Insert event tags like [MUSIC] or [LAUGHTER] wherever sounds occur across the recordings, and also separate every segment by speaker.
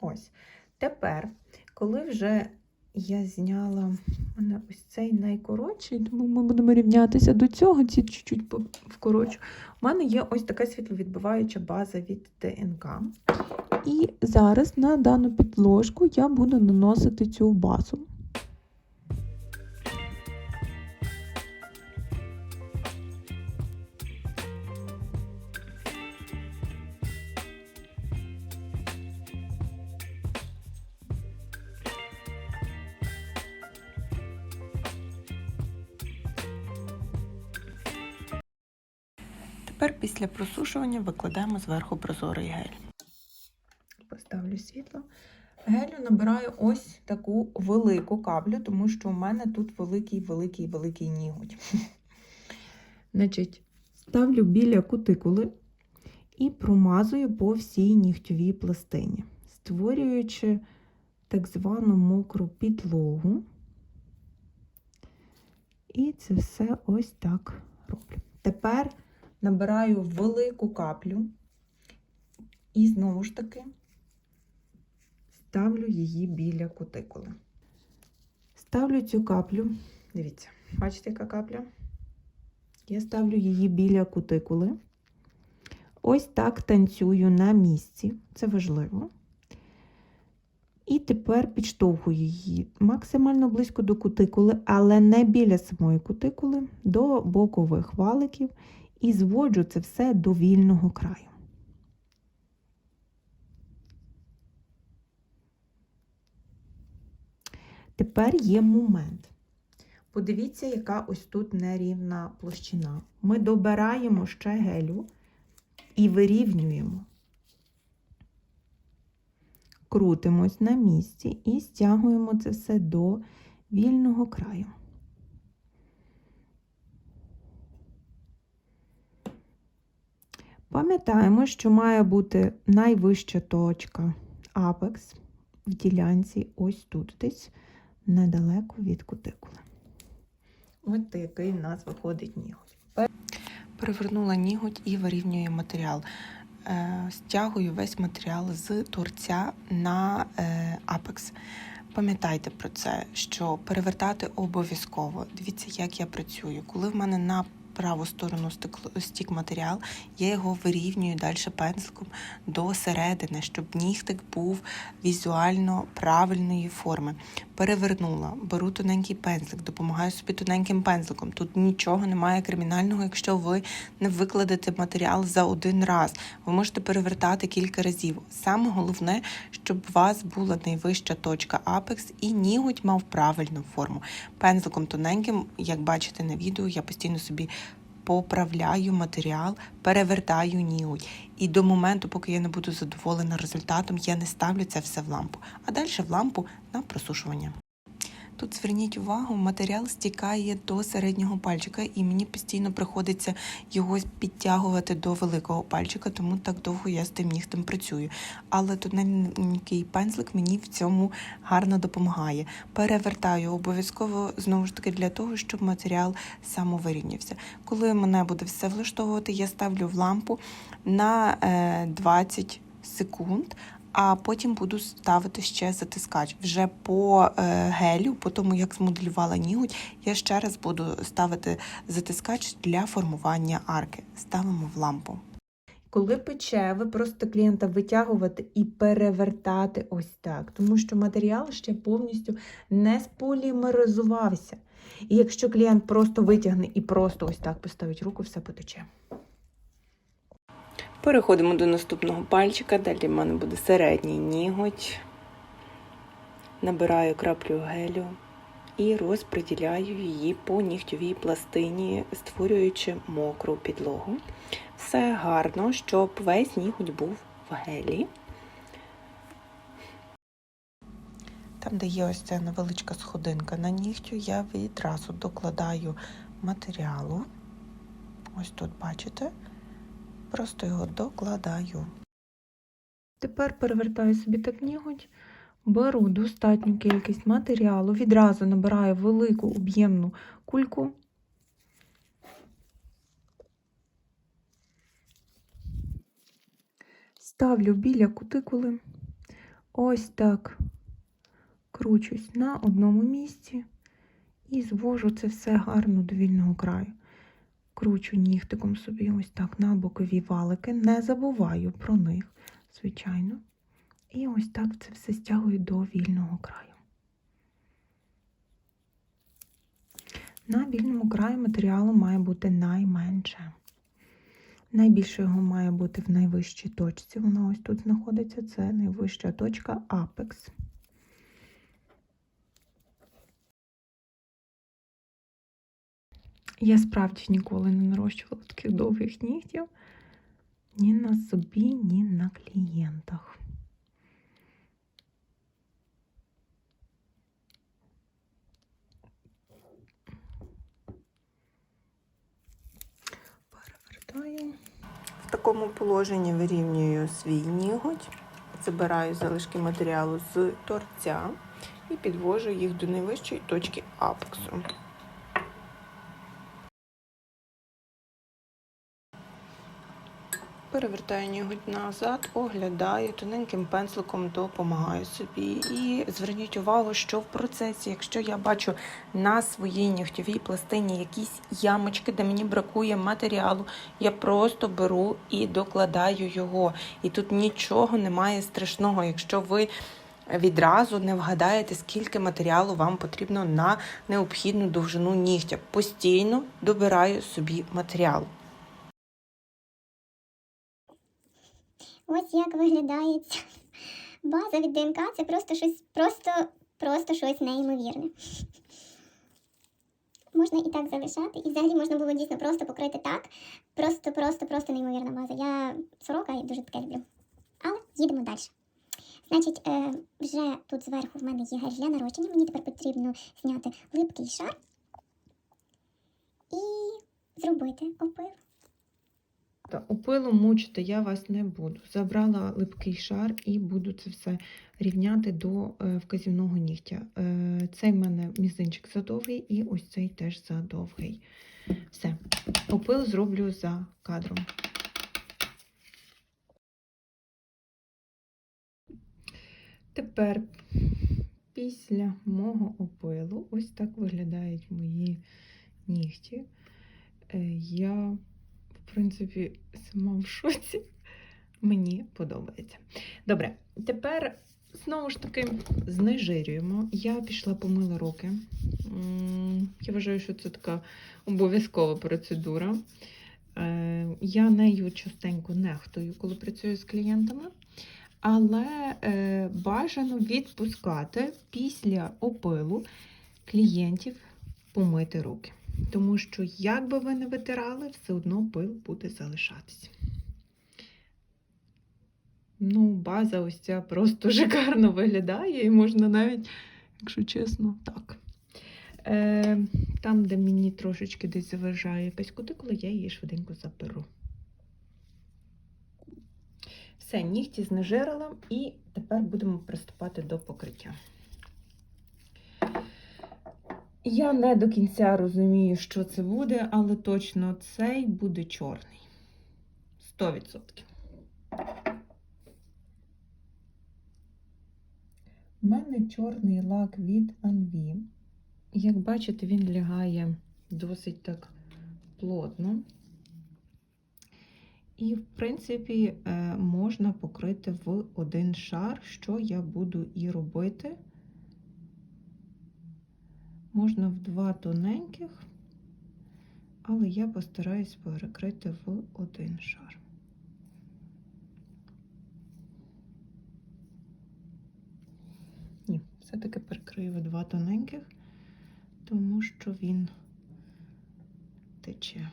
Speaker 1: Ось. Тепер, коли вже я зняла мене ось цей найкоротший, тому ми будемо рівнятися до цього, ці чуть-чуть вкорочу. У мене є ось така світловідбиваюча база від ДНК. І зараз на дану підложку я буду наносити цю базу. Тепер після просушування викладаємо зверху прозорий гель. Поставлю світло. Гелю набираю ось таку велику каплю, тому що у мене тут великий, великий, великий ніготь. [LAUGHS] Значить, ставлю біля кутикули і промазую по всій нігтьовій пластині, створюючи так звану мокру підлогу. І це все ось так роблю. Тепер набираю велику каплю і знову ж таки ставлю її біля кутикули. Ставлю цю каплю, дивіться, бачите, яка капля? Я ставлю її біля кутикули. Ось так танцюю на місці, це важливо. І тепер підштовхую її максимально близько до кутикули, але не біля самої кутикули, до бокових валиків і зводжу це все до вільного краю. Тепер є момент. Подивіться, яка ось тут нерівна площина. Ми добираємо ще гелю і вирівнюємо. Крутимось на місці і стягуємо це все до вільного краю. Пам'ятаємо, що має бути найвища точка апекс в ділянці ось тут десь недалеко від кутикули. Ось такий в нас виходить ніготь. Перевернула ніготь і вирівнюю матеріал. Е, Стягую весь матеріал з торця на е, апекс. Пам'ятайте про це, що перевертати обов'язково. Дивіться, як я працюю. Коли в мене на праву сторону стік матеріал, я його вирівнюю далі пензликом до середини, щоб нігтик був візуально правильної форми. Перевернула, беру тоненький пензлик, допомагаю собі тоненьким пензликом. Тут нічого немає кримінального, якщо ви не викладете матеріал за один раз. Ви можете перевертати кілька разів. Саме головне, щоб у вас була найвища точка апекс і ніготь мав правильну форму. Пензликом тоненьким, як бачите на відео, я постійно собі поправляю матеріал, перевертаю ніуть. І до моменту, поки я не буду задоволена результатом, я не ставлю це все в лампу, а далі в лампу на просушування. Тут зверніть увагу, матеріал стікає до середнього пальчика, і мені постійно приходиться його підтягувати до великого пальчика, тому так довго я з тим нігтем працюю. Але тоненький пензлик мені в цьому гарно допомагає. Перевертаю обов'язково знову ж таки для того, щоб матеріал самовирівнявся. Коли мене буде все влаштовувати, я ставлю в лампу на е, 20 секунд. А потім буду ставити ще затискач. Вже по е, гелю, по тому як змоделювала ніготь, я ще раз буду ставити затискач для формування арки. Ставимо в лампу. Коли пече, ви просто клієнта витягувати і перевертати ось так, тому що матеріал ще повністю не сполімеризувався. І якщо клієнт просто витягне і просто ось так поставить руку, все потече. Переходимо до наступного пальчика. Далі в мене буде середній ніготь. Набираю краплю гелю і розподіляю її по нігтьовій пластині, створюючи мокру підлогу. Все гарно, щоб весь ніготь був в гелі. Там, де є ось ця невеличка сходинка на нігтю, я відразу докладаю матеріалу. Ось тут бачите. Просто його докладаю. Тепер перевертаю собі так ніготь, беру достатню кількість матеріалу, відразу набираю велику об'ємну кульку. Ставлю біля кутикули, ось так кручусь на одному місці і звожу це все гарно до вільного краю. Кручу нігтиком собі ось так на бокові валики, не забуваю про них, звичайно. І ось так це все стягую до вільного краю. На вільному краї матеріалу має бути найменше. Найбільше його має бути в найвищій точці. Вона ось тут знаходиться. Це найвища точка Apex. Я справді ніколи не нарощувала таких довгих нігтів ні на собі, ні на клієнтах. Перевертаю. В такому положенні вирівнюю свій ніготь, забираю залишки матеріалу з торця і підвожу їх до найвищої точки апексу. Перевертаю ніготь назад, оглядаю, тоненьким пензликом допомагаю собі. І зверніть увагу, що в процесі, якщо я бачу на своїй нігтєвій пластині якісь ямочки, де мені бракує матеріалу, я просто беру і докладаю його. І тут нічого немає страшного, якщо ви. Відразу не вгадаєте, скільки матеріалу вам потрібно на необхідну довжину нігтя. Постійно добираю собі матеріал.
Speaker 2: Ось як виглядає ця база від ДНК. Це просто щось, просто, просто щось неймовірне. Можна і так залишати, і взагалі можна було дійсно просто покрити так. Просто, просто, просто неймовірна база. Я сорока і дуже таке люблю. Але їдемо далі. Значить, е, вже тут зверху в мене є гель для нарощення. Мені тепер потрібно зняти липкий шар і зробити опил.
Speaker 1: Та опилом мучити я вас не буду. Забрала липкий шар і буду це все рівняти до е, вказівного нігтя. Е, Цей в мене мізинчик задовгий і ось цей теж задовгий. Все. Опил зроблю за кадром. Тепер після мого опилу ось так виглядають мої нігті. Е, Я в принципі, сама в шоці. Мені подобається. Добре, тепер знову ж таки знежирюємо. Я пішла помила руки. Я вважаю, що це така обов'язкова процедура. Е, Я нею частенько нехтую, коли працюю з клієнтами. Але е, бажано відпускати після опилу клієнтів помити руки. Тому що, як би ви не витирали, все одно пил буде залишатись. Ну, база ось ця просто [LAUGHS] шикарно виглядає, і можна навіть, якщо чесно, так. Е, там, де мені трошечки десь заважає якась кутикула, я її швиденько заберу. Все, нігті знежирила, і тепер будемо приступати до покриття. Я не до кінця розумію, що це буде, але точно цей буде чорний. 100%. У мене чорний лак від Anvi. Як бачите, він лягає досить так плотно. І, в принципі, е, можна покрити в один шар, що я буду і робити. Можна в два тоненьких, але я постараюсь перекрити в один шар. Ні, все-таки перекрию в два тоненьких, тому що він тече.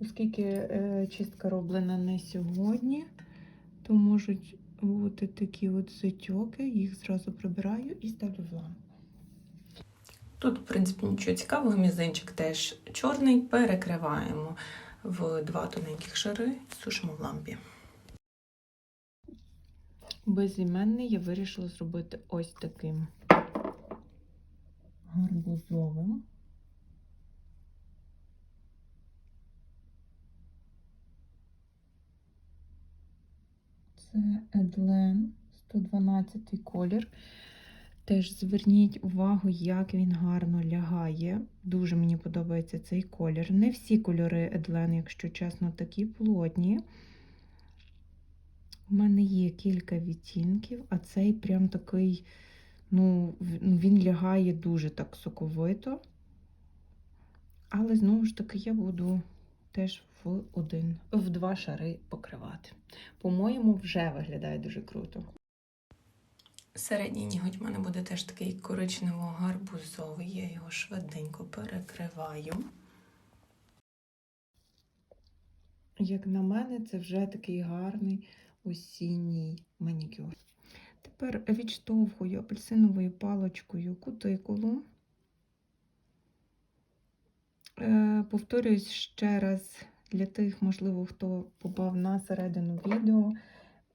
Speaker 1: Оскільки е, чистка роблена не сьогодні, то можуть бути такі от затьоки, їх зразу прибираю і ставлю в лампу. Тут, в принципі, нічого цікавого, мізинчик теж чорний, перекриваємо в два тоненьких шари, сушимо в лампі. Безіменний я вирішила зробити ось таким гарбузовим. Це Едлен 112 колір. Теж зверніть увагу, як він гарно лягає. Дуже мені подобається цей колір. Не всі кольори Едлен, якщо чесно, такі плотні. У мене є кілька відтінків, а цей прям такий, ну, ну, він лягає дуже так соковито. Але знову ж таки я буду теж в один, в два шари покривати. По-моєму, вже виглядає дуже круто. Середній ніготь в мене буде теж такий коричнево-гарбузовий. Я його швиденько перекриваю. Як на мене, це вже такий гарний осінній манікюр. Тепер відштовхую апельсиновою паличкою кутикулу. Е, повторююсь ще раз для тих, можливо, хто попав на середину відео.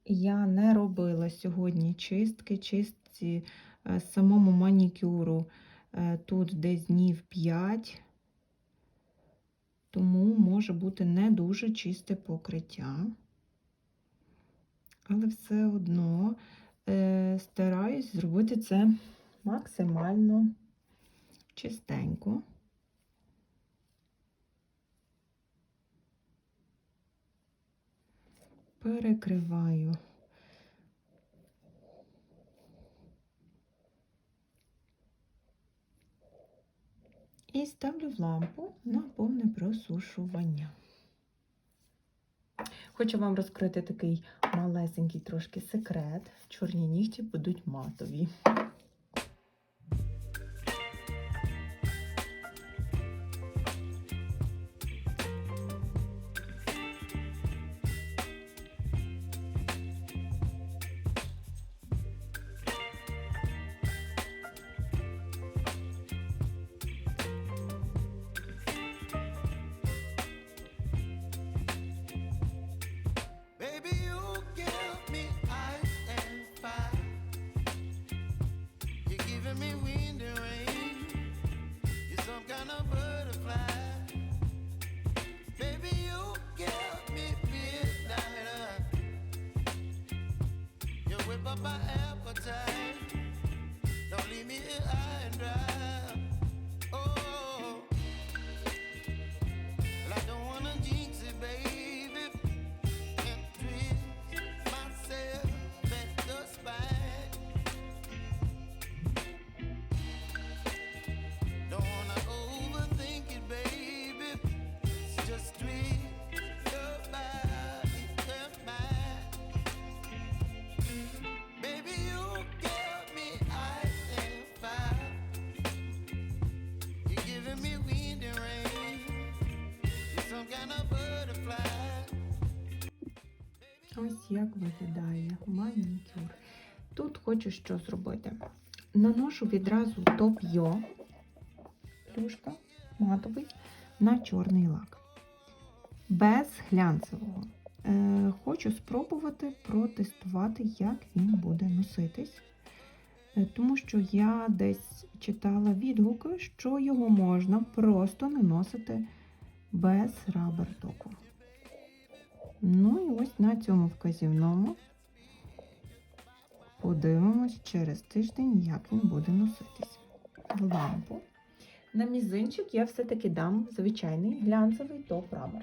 Speaker 1: Я не робила сьогодні чистки, чистці е, самому манікюру е, тут десь днів 5, тому може бути не дуже чисте покриття. Але все одно е, стараюсь зробити це максимально чистенько. Перекриваю. І ставлю в лампу на повне просушування. Хочу вам розкрити такий малесенький трошки секрет. Чорні нігті будуть матові. Як виглядає манікюр. Тут хочу що зробити. Наношу відразу топ-йо, плюшка матовий, на чорний лак. Без глянцевого. Е, хочу спробувати протестувати, як він буде носитись. Е, Тому що я десь читала відгуки, що його можна просто наносити без рабертоку. Ну і ось на цьому вказівному подивимось через тиждень, як він буде носитись. Лампу. На мізинчик я все-таки дам звичайний глянцевий топ рабер.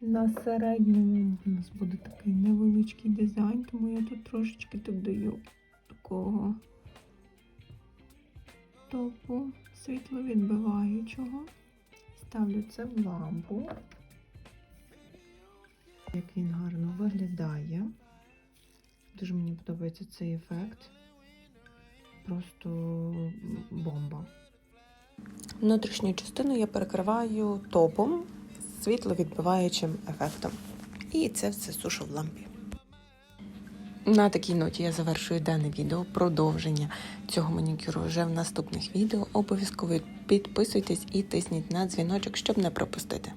Speaker 1: На середньому у нас буде такий невеличкий дизайн, тому я тут трошечки даю такого топу світловідбиваючого. Ставлю це в лампу. Як він гарно виглядає. Дуже мені подобається цей ефект. Просто бомба.
Speaker 3: Внутрішню частину я перекриваю топом з світловідбиваючим ефектом. І це все сушу в лампі. На такій ноті я завершую дане відео. Продовження цього манікюру вже в наступних відео. Обов'язково підписуйтесь і тисніть на дзвіночок, щоб не пропустити.